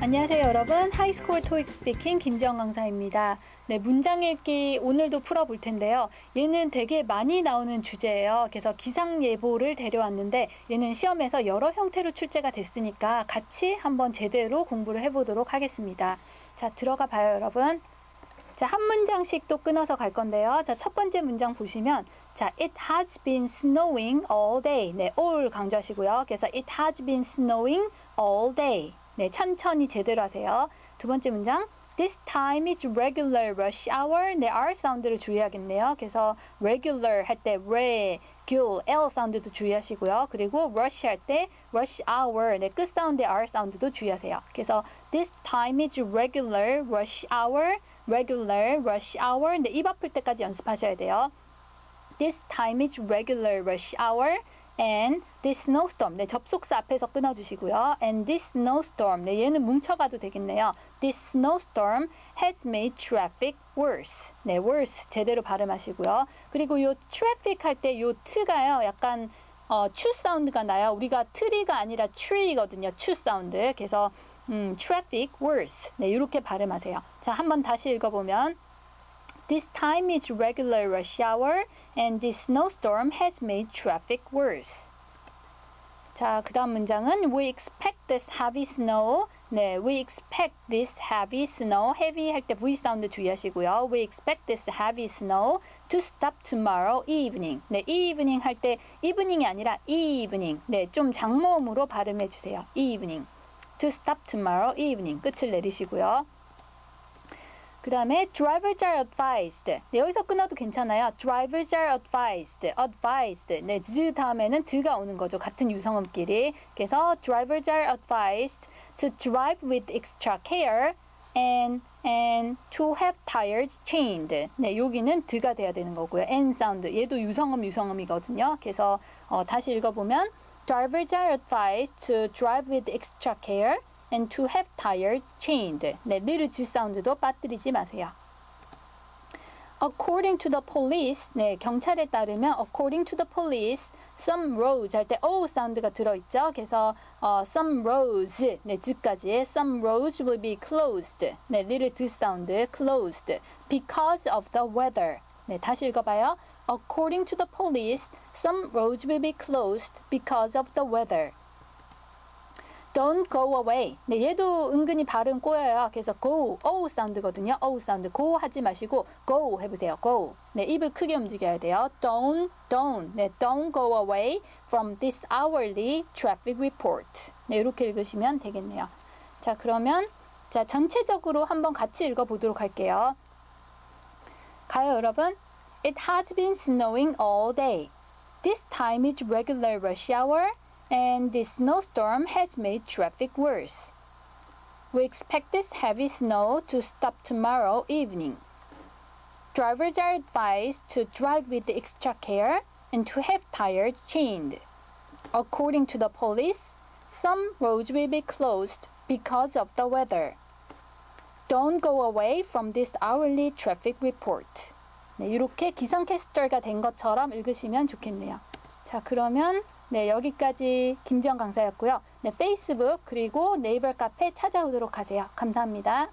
안녕하세요 여러분 하이스코어 토익 스피킹 김지영 강사입니다. 네 문장 읽기 오늘도 풀어볼 텐데요. 얘는 되게 많이 나오는 주제예요. 그래서 기상 예보를 데려왔는데 얘는 시험에서 여러 형태로 출제가 됐으니까 같이 한번 제대로 공부를 해보도록 하겠습니다. 자 들어가 봐요 여러분. 자, 한 문장씩 또 끊어서 갈 건데요. 자, 첫 번째 문장 보시면 자, it has been snowing all day. 네, all 강조하시고요. 그래서 it has been snowing all day. 네, 천천히 제대로 하세요. 두 번째 문장 This time is regular rush hour. 네, R 사운드를 주의하겠네요. 그래서 regular 할 때 regular L 사운드도 주의하시고요. 그리고 rush 할 때 rush hour 네, 끝 사운드 R 사운드도 주의하세요. 그래서 this time is regular rush hour. regular rush hour. 근데 입 아플 때까지 연습하셔야 돼요. This time is regular rush hour. And this snowstorm. 네, 접속사 앞에서 끊어주시고요. And this snowstorm. 네, 얘는 뭉쳐가도 되겠네요. This snowstorm has made traffic worse. 네, worse 제대로 발음하시고요. 그리고 요 traffic 할 때요 t가요. 약간 어, 추 사운드가 나요. 우리가 트리가 아니라 tree거든요. 추 사운드. 그래서 음, traffic worse. 네, 이렇게 발음하세요. 자, 한번 다시 읽어보면 This time is regular rush hour and this snowstorm has made traffic worse. 자, 그 다음 문장은 We expect this heavy snow. 네, we expect this heavy snow. heavy 할 때 V 사운드 주의하시고요. We expect this heavy snow to stop tomorrow evening. 네, evening 할 때 evening이 아니라 evening. 네, 좀 장모음으로 발음해 주세요. evening. to stop tomorrow evening. 끝을 내리시고요. 그 다음에 drivers are advised. 네, 여기서 끊어도 괜찮아요. drivers are advised. advised. 네, z 다음에는 드가 오는 거죠. 같은 유성음끼리. 그래서 drivers are advised to drive with extra care and and to have tires changed. 네, 여기는 드가 돼야 되는 거고요. n 사운드. 얘도 유성음 유성음이거든요. 그래서 어, 다시 읽어보면 drivers are advised to drive with extra care and to have tires changed. 네, little g 사운드도 빠뜨리지 마세요. According to the police, 네, 경찰에 따르면 according to the police, some roads 할 때 o 사운드가 들어있죠. 그래서 어, some roads, 네, 즈까지 some roads will be closed. 네, little d 사운드 closed because of the weather. 네, 다시 읽어봐요. According to the police, some roads will be closed because of the weather. Don't go away. 네, 얘도 은근히 발음 꼬여요. 그래서 go, o 사운드거든요. o 사운드. go 하지 마시고 go 해보세요. go. 네, 입을 크게 움직여야 돼요. Don't, don't. 네, don't go away from this hourly traffic report. 네, 이렇게 읽으시면 되겠네요. 자, 그러면 자 전체적으로 한번 같이 읽어보도록 할게요. 가요, 여러분. It has been snowing all day. This time is regular rush hour. and this snowstorm has made traffic worse. We expect this heavy snow to stop tomorrow evening. Drivers are advised to drive with extra care and to have tires changed. According to the police, some roads will be closed because of the weather. Don't go away from this hourly traffic report. 네, 이렇게 기상캐스터가 된 것처럼 읽으시면 좋겠네요. 자, 그러면 네, 여기까지 김지영 강사였고요. 네, 페이스북 그리고 네이버 카페 찾아오도록 하세요. 감사합니다.